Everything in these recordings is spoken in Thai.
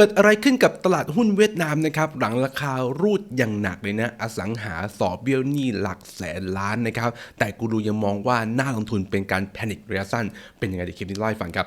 เกิดอะไรขึ้นกับตลาดหุ้นเวียดนามนะครับหลังราคารูดอย่างหนักเลยนะอสังหาสอบเบี้ยวหนี้หลักแสนล้านนะครับแต่กูรูยังมองว่าน่าลงทุนเป็นการแพนิคระยสั้นเป็นยังไงเดี๋ยวคลิปนี้เล่าให้ฟังครับ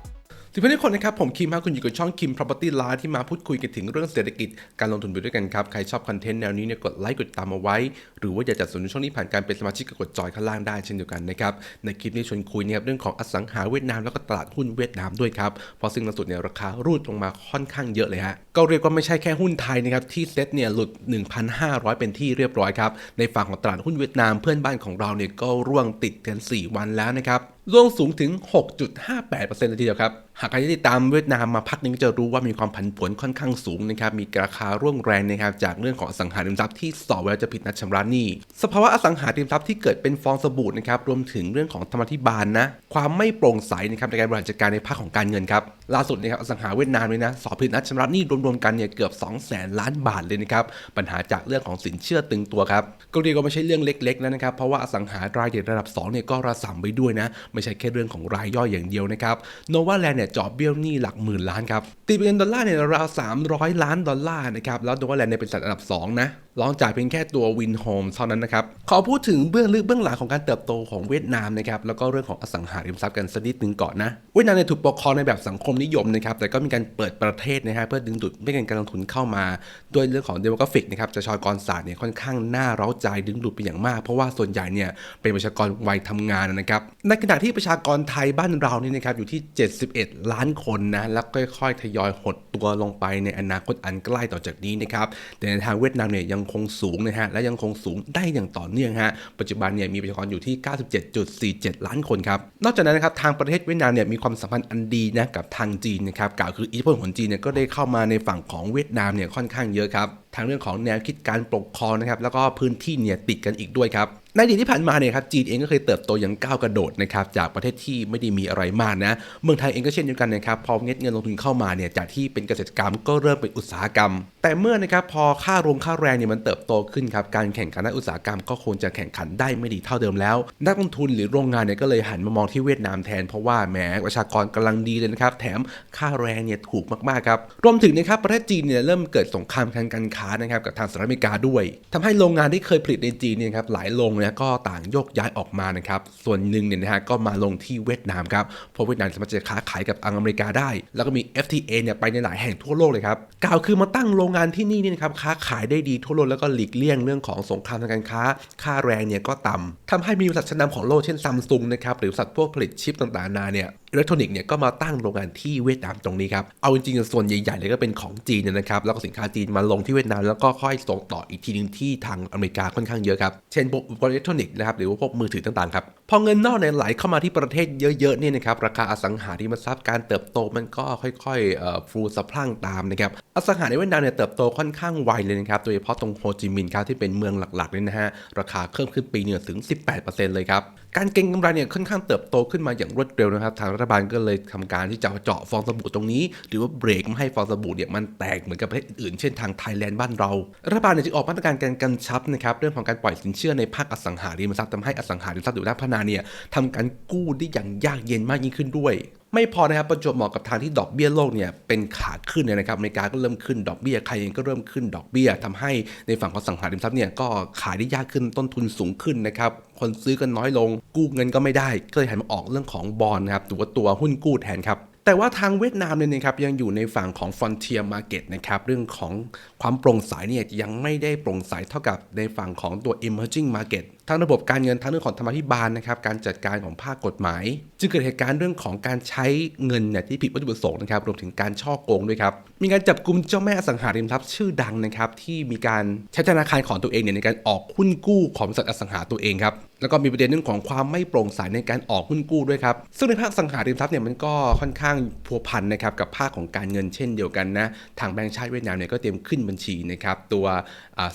สวัสดีทุกคนนะครับ ผมคิมครับคุณอยู่กับช่องคิม Property Live ที่มาพูดคุยกันถึงเรื่องเศรษฐกิจการลงทุนไปด้วยกันครับ ใครชอบคอนเทนต์แนวนี้เนี่ยกดไลค์กดตามเอาไว้ หรือว่าอยากจะสนับสนุนช่องนี้ผ่านการเป็นสมาชิกก็กดจอยข้างล่างได้เช่นเดียวกันนะครับ ในคลิปนี้ชวนคุยเนี่ยครับเรื่องของอสังหาเวียดนามแล้วก็ตลาดหุ้นเวียดนามด้วยครับเพราะซึ่งล่าสุดเนี่ยราคารูดลงมาค่อนข้างเยอะเลยฮะก็เรียกว่าไม่ใช่แค่หุ้นไทยนะครับที่เซ็ตเนี่ยหลุด 1,500 เป็นที่เรียบร้อยครับในฝั่งของตลาดหุ้นเวียดนามเพื่อนบ้านของเราเนี่ยก็ร่วงติดกัน4 วันแล้วนะครับร่วงสูงถึง 6.58%เลยทีเดียวครับ หากใครที่ติดตามเวียดนามมาพักนึงก็จะรู้ว่ามีความผันผวนค่อนข้างสูงนะครับ มีราคาร่วงแรงนะครับจากเรื่องของอสังหาริมทรัพย์ที่สอบเวลาจะผิดนัดชำระหนี้ สภาวะอสังหาริมทรัพย์ที่เกิดเป็นฟองสบู่นะครับ รวมถึงเรื่องของธรรมาธิบาลนะ ความไม่โปร่งใสนะครับในการบริหารจัดการในภาคของการเงินครับ ล่าสุดนะครับอสังหาเวียดนามเลยนะ สอบผิดนัดชำระหนี้รวมๆกันเนี่ยเกือบ 2 0 0แสนล้านบาทเลยนะครับ ปัญหาจากเรื่องของสินเชื่อตึงตัวครับ ก็เรียกว่าไม่ใช่เรื่องเล็กๆแล้วนะครับ เพราะว่าอสังหารายใหญ่ระดับ2เนี่ยก็ระสำไปด้วยนะไม่ใช่แค่เรื่องของรายย่อยอย่างเดียวนะครับโนวาแลนด์เนี่ยจอบเบี้ยวหนี้หลักหมื่นล้านครับตีเป็นดอลลาร์เนี่ยราว 300 ล้านดอลลาร์นะครับแล้วโนวาแลนด์เนี่ยเป็นสัตว์อันดับ 2 นะรองจากเพียงแค่ตัววินโฮมเท่านั้นนะครับ ขอพูดถึงเบื้องลึกเบื้องหลังของการเติบโตของเวียดนามนะครับแล้วก็เรื่องของอสังหาริมทรัพย์กันสักนิดหนึ่งก่อนนะเวียดนามเนี่ยถูกปกครองในแบบสังคมนิยมนะครับแต่ก็มีการเปิดประเทศนะฮะเพื่อดึงดูดไม่เงินการลงทุนเข้ามาด้วยเรื่องของเดโมกราฟิกนะครับประชากรศาสตร์เนี่ยค่อนข้างน่าเร้าใจดึงดูดเป็นอย่างมาก เพราะว่าส่วนใหญ่เนี่ยเป็นประชากรวัยทำงานนะครับในขณะที่ประชากรไทยบ้านเรานี่นะครับอยู่ที่ 71 ล้านคนนะแล้วค่อยๆ ทยอยหดตัวลงไปในอนาคตอันใกล้ต่อจากนี้นะครับแต่ในทางเวียดนามเนี่ยยังคงสูงนะฮะและยังคงสูงได้อย่างต่อเนื่องฮะปัจจุบันเนี่ยมีประชากรอยู่ที่ 97.47 ล้านคนครับนอกจากนั้นนะครับทางประเทศเวียดนามเนี่ยมีความสัมพันธ์อันดีนะกับทางจีนนะครับกล่าวคืออิทธิพลของจีนเนี่ยก็ได้เข้ามาในฝั่งของเวียดนามเนี่ยค่อนข้างเยอะครับทางเรื่องของแนวคิดการปกครองนะครับแล้วก็พื้นที่เนี่ยติดกันอีกด้วยครับ ในอดีตที่ผ่านมาเนี่ยครับจีนเองก็เคยเติบโตอย่างก้าวกระโดดนะครับจากประเทศที่ไม่ได้มีอะไรมากนะเมืองไทยเองก็เช่นเดียวกันนะครับพอเงินเงินลงทุนเข้ามาเนี่ยจากที่เป็นเกษตรกรรมก็เริ่มเป็นอุตสาหกรรม แต่เมื่อนะครับพอค่าโรงค่าแรงเนี่ยมันเติบโตขึ้นครับการแข่งขันในอุตสาหกรรมก็ควรจะแข่งขันได้ไม่ดีเท่าเดิมแล้ว นักลงทุนหรือโรงงานเนี่ยก็เลยหันมามองที่เวียดนามแทนเพราะว่าแหมประชากรกำลังดีเลยนะครับแถมค่าแรงเนี่ยถูกมากๆครับรวมถึงนะครับประเทศจีนเนี่ยเริ่มเกิดสงครามทางการค้านะครับกับทางสหรัฐอเมริกาด้วยทำให้โรงงานที่เคยผลิตในจีนเนี่ยครับหลายโรงนะก็ต่างโยกย้ายออกมานะครับ ส่วนหนึ่งเนี่ยนะฮะก็มาลงที่เวียดนามครับ เพราะเวียดนามสามารถจะค้าขายกับอังอเมริกาได้ แล้วก็มี FTA เนี่ยไปในหลายแห่งทั่วโลกเลยครับ กล่าวคือมาตั้งโรงงานที่นี่เนี่ยนะครับค้าขายได้ดีทั่วโลกแล้วก็หลีกเลี่ยงเรื่องของสงครามทางการค้า ค่าแรงเนี่ยก็ต่ำทำให้มีบริษัทชั้นนำของโลกเช่นซัมซุงนะครับหรือบริษัทพวกผลิตชิปต่างๆนานาเนี่ย อิเล็กทรอนิกส์เนี่ยก็มาตั้งโรงงานที่เวียดนามตรงนี้ครับ เอาจริงๆส่วนใหญ่ๆเลยก็เป็นของจีนเนยนะครับ แล้วก็สินค้าจีนมาลงที่เวียดนามแล้วก็ค่อยส่งต่ออีกทีหนึงที่ทางอเมริกาค่อนข้างเยอะครับ เช่นพวกอุปกรณ์อิเล็กทรอนิกส์นะครับหรือว่าพวกมือถือต่างๆครับ พอเงินนอกเนี่ยไหลเข้ามาที่ประเทศเยอะๆเนี่ยนะครับราคาอสังหาริมทรัพย์การเติบโตมันก็ค่อยๆฟูสะพรั่งตามนะครับอสังหาในเวียดนามเนี่ยเติบโตค่อนข้างไวเลยนะครับโดยเฉพาะตรงโฮจิมินห์ครับที่เป็นเมืองหลักๆเลยนะฮะราคาเพิ่มขึ้นปีเนี่ยถึง 18%เลยครับ การเก็งกำไรเนี่ยค่อนข้างเติบโตขึ้นมาอย่างรวดเร็วนะครับ ทางรัฐบาลก็เลยทำการที่จะเจาะฟองสบู่ตรงนี้ หรือว่าเบรกไม่ให้ฟองสบู่เนี่ยมันแตกเหมือนกับประเทศอื่นเช่นทางไทยแลนด์บ้านเรา รัฐบาลเนี่ยจึงออกมาตรการการกำชับนะครับเรื่องของการปล่อยสินเชื่อในภาคอสังหาริมทรัพย์ทำให้อสังหาริมทรัพย์อยู่ด้านพนาเนี่ยทำการกู้ได้อย่างยากเย็นมากยิ่งขึ้นด้วย ไม่พอนะครับประจวบเหมาะกับทางที่ดอกเบี้ยโลกเนี่ยเป็นขาขึ้นเนี่ยนะครับอเมริกาก็เริ่มขึ้นดอกเบี้ยใครเองก็เริ่มขึ้นดอกเบี้ยทำให้ในฝั่งของสังหาริมทรัพย์เนี่ยก็ขายได้ยากขึ้นต้นทุนสูงขึ้นนะครับคนซื้อกันน้อยลง กู้เงินก็ไม่ได้ ก็เลยหันมาออกเรื่องของบอลนะครับหรือว่าตัวหุ้นกู้แทนครับแต่ว่าทางเวียดนามเนี่ยนะครับยังอยู่ในฝั่งของ frontier market นะครับเรื่องของความโปร่งใสเนี่ยยังไม่ได้โปร่งใสเท่ากับในฝั่งของตัว emerging market ทั้งระบบการเงินทั้งเรื่องของธรรมาภิบาลนะครับการจัดการของภาคกฎหมาย จึงเกิดเหตุการณ์เรื่องของการใช้เงินเนี่ยที่ผิดวัตถุประสงค์นะครับรวมถึงการช่อโกงด้วยครับมีการจับกลุ่มเจ้าแม่อสังหาริมทรัพย์ชื่อดังนะครับที่มีการใช้ธนาคารของตัวเองเนี่ยในการออกหุ้นกู้ของบริษัทอสังหาตัวเองครับแล้วก็มีประเด็นเรื่องของความไม่โปร่งใสในการออกหุ้นกู้ด้วยครับซึ่งในภาคสังหาริมทรัพย์เนี่ยมันก็ค่อนข้างพัวพันนะครับกับภาคของการเงินเช่นเดียวกันนะทางแบงก์ชาติเวียดนามเนี่ยก็เตรียมขึ้นบัญชีนะครับตัว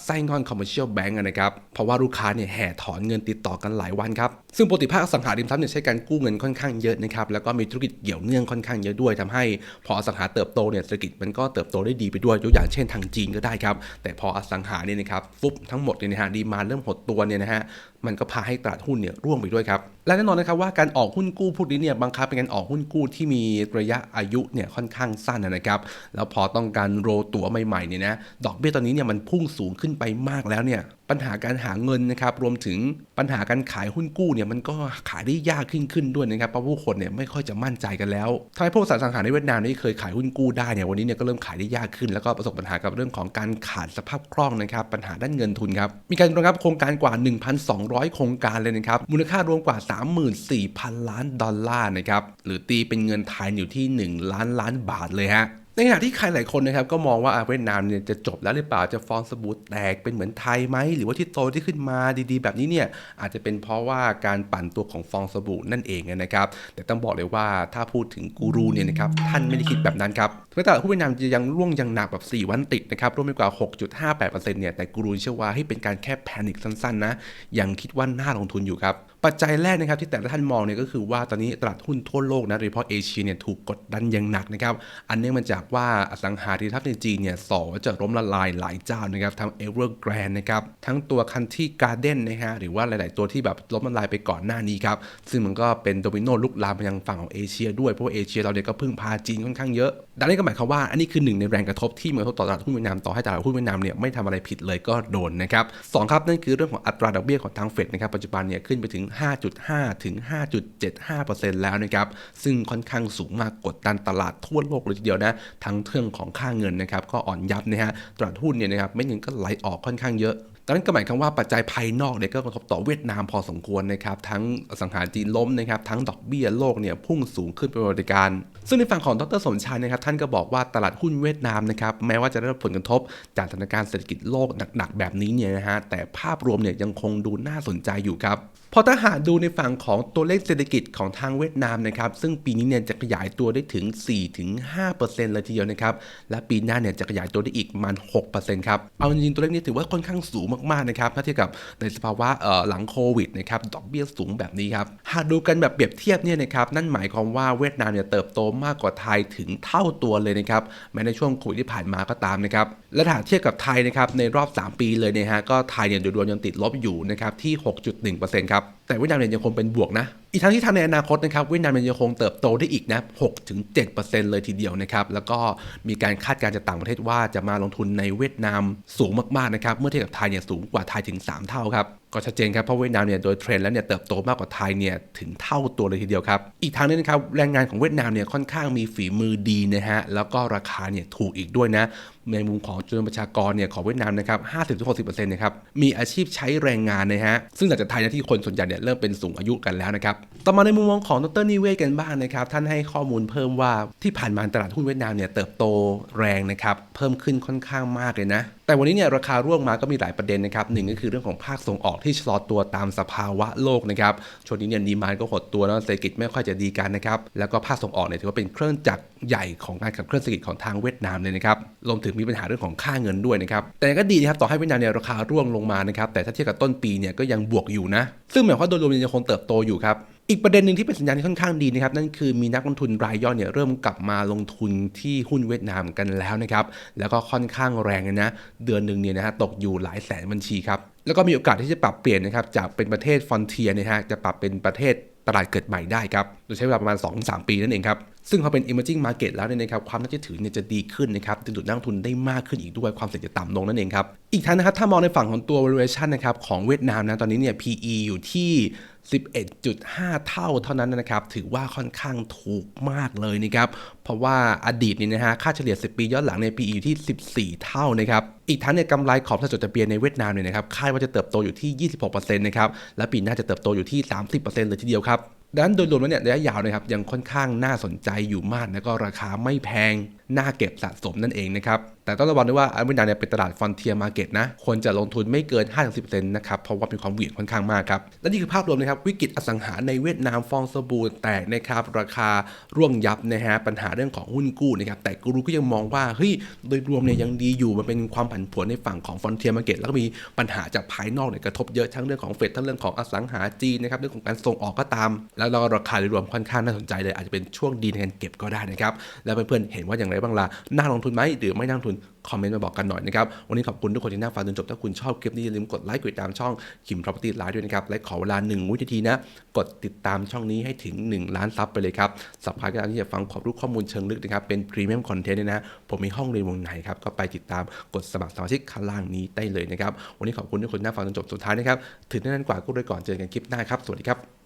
ไส้งอนคอมเมอร์เชียลแบงก์นะครับเพราะว่าลูกค้าเนี่ยแห่ถอนเงินติดต่อกันหลายวันครับ ซึ่งปกติภาคสังหาริมทรัพย์เนี่ยใช้การกู้เงินค่อนข้างเยอะนะครับแล้วก็มีธุรกิจเกี่ยวเนื่องค่อนข้างเยอะด้วยทำให้พออสังหาเติบโตเนี่ยเศรษฐกิจมันก็เติบโตได้ดีไปด้วยยกอย่างเช่นทางจีนก็ได้ครับแต่พออสังหาเนี่ยนะครับฟุบทั้งหมดเนี่ยนะฮะดีมาเริ่มหดตัวเนี่ยนะฮะมันก็พาให้ตลาดหุ้นเนี่ยร่วงไปด้วยครับและแน่นอนนะครับว่าการออกหุ้นกู้พวกนี้เนี่ยบังคับเป็นการออกหุ้นกู้ที่มีระยะอายุเนี่ยค่อนข้างสั้นนะครับ แล้วพอต้องการโรตัวใหม่ๆเนี่ยนะดอกเบี้ยตอนนี้เนี่ยมันพุ่งสูงขึ้นไปมากแล้วเนี่ย ปัญหาการหาเงินนะครับรวมถึงปัญหาการขายหุ้นกู้เนี่ยมันก็ขายได้ยากขึ้นขึ้นด้วยนะครับเพราะผู้คนเนี่ยไม่ค่อยจะมั่นใจกันแล้วทำให้พวกอสังหารในเวียดนามที่เคยขายหุ้นกู้ได้เนี่ยวันนี้เนี่ยก็เริ่มขายได้ยากขึ้น แล้วก็ประสบปัญหากับเรื่องของการขาดสภาพคล่องนะครับปัญหาด้านเงินทุนครับมีการระงับโครงการกว่า 1,200 โครงการเลยนะครับมูลค่ารวมกว่า 34,000 ล้านดอลลาร์นะครับหรือตีเป็นเงินไทยอยู่ที่ 1 ล้านล้านบาทเลยฮะ ในขณะที่ใครหลายคนนะครับก็มองว่าเวียดนามเนี่ยจะจบแล้วหรือเปล่าจะฟองสบู่แตกเป็นเหมือนไทยไหมหรือว่าที่โตที่ขึ้นมาดีๆ แบบนี้เนี่ยอาจจะเป็นเพราะว่าการปั่นตัวของฟองสบู่นั่นเองนะครับ แต่ต้องบอกเลยว่าถ้าพูดถึงกูรูเนี่ยนะครับท่านไม่ได้คิดแบบนั้นครับ แม้แต่ผู้เวียดนามจะยังร่วงอย่างหนักแบบ 4 วันติดนะครับร่วมไปกว่า 6.58%เนี่ยแต่กูรูเชื่อว่าให้เป็นการแค่แพนิคสั้นๆนะยังคิดว่าน่าลงทุนอยู่ครับ ปัจจัยแรกนะครับที่แต่ละท่านมองเนี่ยก็คือว่าตอนนี้ตลาดหุ้นทั่วโลกนะโดยเฉพาะเอเชียเนี่ยถูกกดดันอย่างหนักนะครับอันเนื่องมาจากว่าอสังหาริมทรัพย์ในจีนเนี่ยสอจะล้มละลายหลายเจ้านะครับทั้งเอเวอร์แกรนนะครับทั้งตัวคันที่การ์เด้นนะฮะหรือว่าหลาย ๆ ตัวที่แบบล้มละลายไปก่อนหน้านี้ครับซึ่งมันก็เป็นโดมิโนลุกลามไปยังฝั่งของเอเชีย ด้วยเพราะว่าเอเชียเราเนี่ยก็พึ่งพาจีนค่อนข้างเยอะดังนั้นก็หมายความว่าอันนี้คือหนึ่งในแรงกระทบที่มันกระทบต่อตลาดหุ้นเวียดนามต่อให้ตลาดหุ้นเวียดนามเนี่ยไม่ทำอะไรผิดเลยก็โดนนะครับสองครับนั่นคือเรื่องของอัตราดอกเบี้ยของทางเฟดนะครับปัจจุบันเนี่ยขึ้นไปถึง 5.5 ถึง 5.75%แล้วนะครับซึ่งค่อนข้างสูงมากกดดันตลาดทั่วโลกเลยทีเดียวนะทั้งเรื่องของค่าเงินนะครับก็อ่อนยับนะฮะตลาดหุ้นเนี่ยนะครับไม่เงินก็ไหลออกค่อนข้างเยอะ ดังนั้นก็หมายความว่าปัจจัยภายนอกเนี่ยก็กระทบต่อเวียดนามพอสมควรนะครับทั้งสังหารจีนล้มนะครับทั้งดอกเบี้ยโลกเนี่ยพุ่งสูงขึ้นเป็นประวัติการ ซึ่งในฝั่งของดรสมชายนะครับท่านก็บอกว่าตลาดหุ้นเวียดนามนะครับแม้ว่าจะได้รับผลกระทบจากสถานการณ์เศรษฐกิจโลกหนักๆแบบนี้เนี่ยนะฮะแต่ภาพรวมเนี่ยยังคงดูน่าสนใจอยู่ครับ พอถ้าหากดูในฝั่งของตัวเลขเศรษฐกิจของทางเวียดนามนะครับ ซึ่งปีนี้เนี่ยจะขยายตัวได้ถึง 4-5%เลยทีเดียวนะครับ และปีหน้าเนี่ยจะขยายตัวได้อีกประมาณ6%ครับ เอาจริงตัวเลขนี้ถือว่าค่อนข้างสูงมากๆนะครับถ้าเทียบกับในสภาวะหลังโควิดนะครับ ดอกเบี้ยสูงแบบนี้ครับ หากดูกันแบบเปรียบเทียบเนี่ยนะครับ นั่นหมายความว่าเวียดนามเนี่ยเติบโตมากกว่าไทยถึงเท่าตัวเลยนะครับ แม้ในช่วงโควิดที่ผ่านมาก็ตามนะครับ และถ้าเทียบกับไทยนะครับ ในรอบ 3 ปีเลยเนี่ยฮะ ก็ไทยเนี่ยโดยรวมยังติดลบอยู่นะครับที่ 6.1%ครับแต่เวียดนามเนี่ยยังคงเป็นบวกนะ อีกทั้งที่ทางในอนาคตนะครับเวียดนามยังคงเติบโตได้อีกนะ 6-7%เลยทีเดียวนะครับ แล้วก็มีการคาดการณ์จากต่างประเทศว่าจะมาลงทุนในเวียดนามสูงมากๆนะครับ เมื่อเทียบกับไทยเนี่ยสูงกว่าไทยถึง 3 เท่าครับ ก็ชัดเจนครับ เพราะเวียดนามเนี่ยโดยเทรนด์แล้วเนี่ยเติบโตมากกว่าไทยเนี่ยถึงเท่าตัวเลยทีเดียวครับ อีกทางนึงนะครับแรงงานของเวียดนามเนี่ยค่อนข้างมีฝีมือดีนะฮะ แล้วก็ราคาเนี่ยถูกอีกด้วยนะ ในมุมของจำนวนประชากรเนี่ยของเวียดนามนะครับ50-60%นะครับมีอาชีพใช้แรงงานนะฮะซึ่งจากจากไทยนะที่คนส่วนใหญ่เนี่ยเริ่มเป็นสูงอายุกันแล้วนะครับต่อมาในมุมมองของดรนิเวศกันบ้างนะครับท่านให้ข้อมูลเพิ่มว่าที่ผ่านมาตลาดหุ้นเวียดนามเนี่ยเติบโตแรงนะครับเพิ่มขึ้นค่อนข้างมากเลยนะแต่วันนี้เนี่ยราคาร่วงมาก็มีหลายประเด็นนะครับหนึ่งก็คือเรื่องของภาคส่งออกที่ชะลอตัวตามสภาวะโลกนะครับช่วงนี้เนี่ยดีมานก็หดตัวแล้วเศรษฐกิจไม่ค่อยจะดีกันนะครับแล้วก็ภาคส่งออกเนี่ยถือว่าเป็นเครื่องจักรใหญ่ของการขับเคลื่อนเศรษฐกิจของทางเวียดนามเลยนะครับรวมถึงมีปัญหาเรื่องของค่าเงินด้วยนะครับ แต่ก็ดีนะครับต่อให้เวียดนามเนี่ยราคาร่วงลงมานะครับ แต่ถ้าเทียบกับต้นปีเนี่ยก็ยังบวกอยู่นะ ซึ่งหมายความว่าโดยรวมยังคงเติบโตอยู่ครับอีกประเด็นหนึ่งที่เป็นสัญญาณที่ค่อนข้างดีนะครับนั่นคือมีนักลงทุนรายย่อยเนี่ยเริ่มกลับมาลงทุนที่หุ้นเวียดนามกันแล้วนะครับแล้วก็ค่อนข้างแรงนะเดือนหนึ่งเนี่ยนะฮะตกอยู่หลายแสนบัญชีครับแล้วก็มีโอกาสที่จะปรับเปลี่ยนนะครับจากเป็นประเทศฟอนเทียนะฮะจะปรับเป็นประเทศ ตลาดเกิดใหม่ได้ครับ โดยใช้เวลาประมาณ 2-3 ปีนั่นเองครับ ซึ่งพอเป็น emerging market แล้วเนี่ยนะครับ ความน่าเชื่อถือเนี่ยจะดีขึ้นนะครับดึงดูดนักลงทุนได้มากขึ้นอีกด้วย ความเสี่ยงจะต่ำลงนั่นเองครับ อีกทั้งนะครับ ถ้ามองในฝั่งของตัว valuation นะครับของเวียดนามนะ ตอนนี้เนี่ย PE อยู่ที่ 11.5 เท่าเท่านั้นนะครับ ถือว่าค่อนข้างถูกมากเลยนะครับ เพราะว่าอดีตนี่นะฮะ ค่าเฉลี่ย 10 ปีย้อนหลังใน PE อยู่ที่ 14 เท่านะครับ อีกทั้งเนี่ยกำไรขอบสัดส่วนจดทะเบียนในเวียดนามเนี่ยนะครับ คาดว่าจะเติบโตอยู่ที่ 26%นะครับ และปีหน้าจะเติบโตอยู่ที่ 30%เลยทีเดียวครับดังนั้นโดยรวมแล้วเนี่ยระยะยาวนะครับยังค่อนข้างน่าสนใจอยู่มาก แล้วก็ราคาไม่แพงน่าเก็บสะสมนั่นเองนะครับ แต่ต้องระวังด้วยว่าเวียดนามเนี่ยเป็นตลาดฟอนเทียมาร์เก็ตนะ ควรจะลงทุนไม่เกิน 5-10%นะครับ เพราะว่ามีความเหวี่ยงค่อนข้างมากครับ และนี่คือภาพรวมนะครับ วิกฤตอสังหาในเวียดนามฟองสบู่แตกนะครับ ราคาร่วงยับนะฮะ ปัญหาเรื่องของหุ้นกู้นะครับ แต่กูรูก็ยังมองว่า เฮ้ย โดยรวมเนี่ยยังดีอยู่ มันเป็นความผันผวนในฝั่งของฟอนเทียมาร์เก็ตแล้วก็มีปัญหาจากภายนอกเนี่ยกระทบเยอะทั้งเรื่องของเฟดทั้งเรื่องของอสังหาจีนนะครับ เรื่องของการส่งออกก็ตาม แล้วราราคาโดยรวมค่อนข้างน่าสนใจเลยอาจจะเป็นช่วงดีในการเก็บก็ได้นะครับแล้วเพื่อนๆเห็นว่าอย่างไรบ้างล่ะน่าลงทุนไหมหรือไม่น่าลงทุนคอมเมนต์มาบอกกันหน่อยนะครับ วันนี้ขอบคุณทุกคนที่นั่งฟังจนจบ ถ้าคุณชอบคลิปนี้อย่าลืมกดไลค์กดติดตามช่องคิม Property Live ด้วยนะครับ และขอเวลา1วินาทีนะ กดติดตามช่องนี้ให้ถึง 1 ล้านซับไปเลยครับสับายการที่จะฟังความรู้ข้อมูลเชิงลึกนะครับ เป็นพรีเมียมคอนเทนต์เนี่ยนะ ผมมีห้องเรียนวงในครับ ก็ไปติดตามกดสมัครสมาชิกข้างล่างนี้ได้เลยนะครับ วันนี้ขอบคุณทุกคนที่นั่งฟังจนจบ สุดท้ายนะครับ ถึงนั้นกว่าก็ด้วยก่อนเจอกันคลิปหน้าครับ สวัสดีครับ